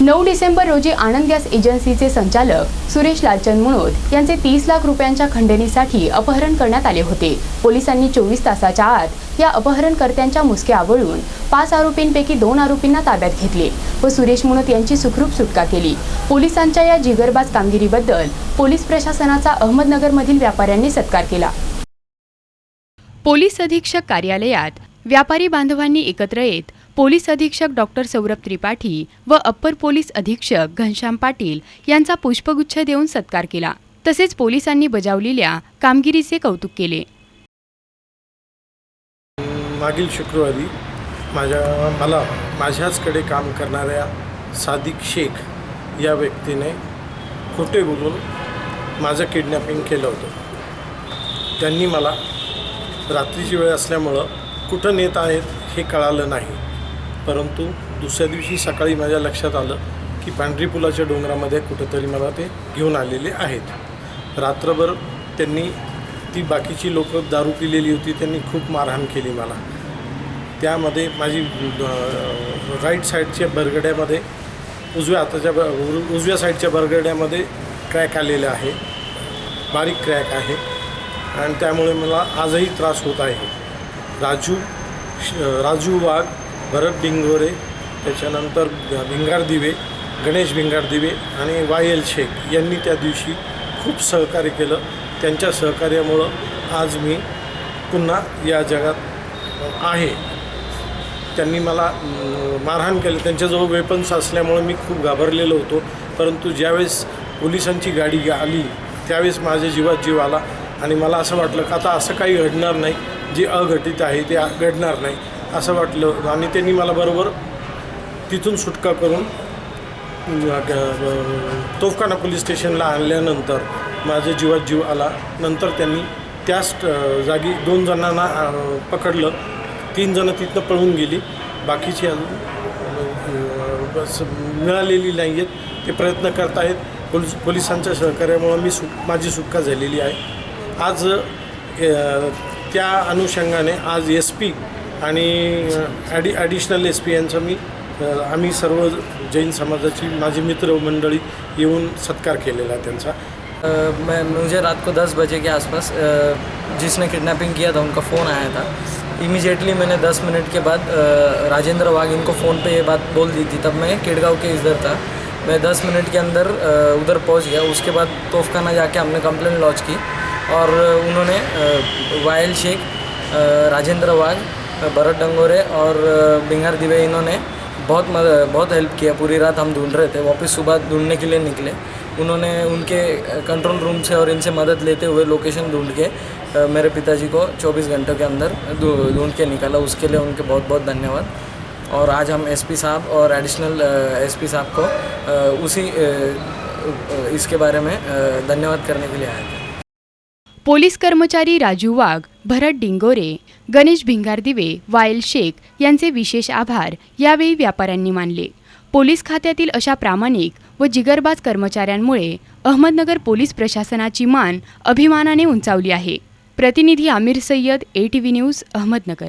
नऊ डिसेंबर रोजी आनंद गॅस एजन्सीचे संचालक सुरेश लालचंद मुणोद यांचे तीस लाख रुपयांच्या खंडणीसाठी अपहरण करण्यात आले होते. पोलिसांनी चोवीस तासाच्या आत या अपहरणकर्त्यांच्या मुसक्या आवळून पाच आरोपींपैकी दोन आरोपींना ताब्यात घेतले व सुरेश मुणोद यांची सुखरूप सुटका केली. पोलिसांच्या या जिगरबाज कामगिरीबद्दल पोलीस प्रशासनाचा अहमदनगरमधील व्यापाऱ्यांनी सत्कार केला. पोलीस अधीक्षक कार्यालयात व्यापारी बांधवांनी एकत्र येत पोलीस अधीक्षक डॉक्टर सौरभ त्रिपाठी व अप्पर पोलीस अधीक्षक घनश्याम पाटील यांचा पुष्पगुच्छ देऊन सत्कार केला. तसेच पोलिसांनी बजावलेल्या कामगिरीचे कौतुक केले. मागील शुक्रवारी माझ्या मला माझ्याचकडे काम करणाऱ्या सादिक शेख या व्यक्तीने खोटे बोलून माझं किडनॅपिंग केलं होतं. त्यांनी मला रात्रीची वेळ असल्यामुळं कुठं नेत आहेत हे कळालं नाही. परंतु दुसऱ्या दिवशी सकाळी माझ्या लक्षात आलं की पांढरी पुलाच्या डोंगरामध्ये कुठंतरी मला ते घेऊन आलेले आहेत. रात्रभर त्यांनी ती बाकीची लोकं दारू पिलेली होती त्यांनी खूप मारहाण केली मला. त्यामध्ये माझी राईट साईडच्या बरगड्यामध्ये उजव्या हाताच्या ब उज- उजव्या साईडच्या बरगड्यामध्ये क्रॅक आलेला आहे. बारीक क्रॅक आहे. आणि त्यामुळे मला आजही त्रास होत आहे. राजू श- राजू वाघ भरत डिंगोरे त्याच्यानंतर भिंगार दिवे गणेश भिंगार दिवे आणि वाय एल शेख यांनी त्या दिवशी खूप सहकार्य केलं. त्यांच्या सहकार्यामुळं आज मी पुन्हा या जगात आहे. त्यांनी मला मारहाण केलं. त्यांच्याजवळ वेपन्स असल्यामुळे मी खूप घाबरलेलो होतो. परंतु ज्यावेळेस पोलिसांची गाडी आली त्यावेळेस माझ्या जीवात जीव आला आणि मला असं वाटलं का आता असं काही घडणार नाही. जे अघटित आहे ते घडणार नाही. असं वाटलं. आणि त्यांनी मला बरोबर तिथून सुटका करून म्हणजे, तोफखाना पोलीस स्टेशनला आणल्यानंतर माझ्या जीवात जीव आला. नंतर त्यांनी त्याच जागी दोन जणांना पकडलं. तीन जणं तिथनं पळून गेली. बाकीची अजून बस मिळालेली नाही आहेत ते प्रयत्न करत आहेत पोलीस पोलिसांच्या सहकार्यामुळं मी सु माझी सुटका झालेली आहे. आज त्या अनुषंगाने आज एस पी आणि ॲडि ॲडिशनल एस पी यांचं मी सर्व जैन समाजाची माझी मित्र मंडळी येऊन सत्कार त्यांचा. मैं, मुझे रात को 10 बजे के आसपास जिसने किडनैपिंग किया था, उनका फ़ोन आया था। इमीडिएटली मैंने 10 मिनट के बाद राजेंद्र वाघ इनको फ़ोन पे ये बात बोल दी थी। तब मैं किड़गांव के इधर था। मैं 10 मिनट के अंदर उधर पहुँच गया। उसके बाद तोफखाना जाके हमने कंप्लेन लॉन्च की और उन्होंने वायल शेख राजेंद्र वाघ भरत डंगोरे और बिंगार दिवे इन्होंने बहुत मद- बहुत हेल्प किया। पूरी रात हम ढूंढ रहे थे। वापस सुबह ढूँढने के लिए निकले। उन्होंने उनके कंट्रोल रूम से और इनसे मदद लेते हुए लोकेशन ढूंढ के मेरे पिताजी को 24 घंटों के अंदर ढूंढ के निकाला। उसके लिए उनके बहुत बहुत धन्यवाद। और आज हम एसपी साहब और एडिशनल एसपी साहब को उसी इसके बारे में धन्यवाद करने के लिए आए थे। पोलीस कर्मचारी राजू वाघ भरत डिंगोरे गणेश भिंगारदिवे वायल शेख यांचे विशेष आभार यावेळी व्यापाऱ्यांनी मानले. पोलीस खात्यातील अशा प्रामाणिक व जिगरबाज कर्मचाऱ्यांमुळे अहमदनगर पोलीस प्रशासनाची मान अभिमानाने उंचावली आहे. प्रतिनिधी Aamir Sayyed A T V news Ahmednagar.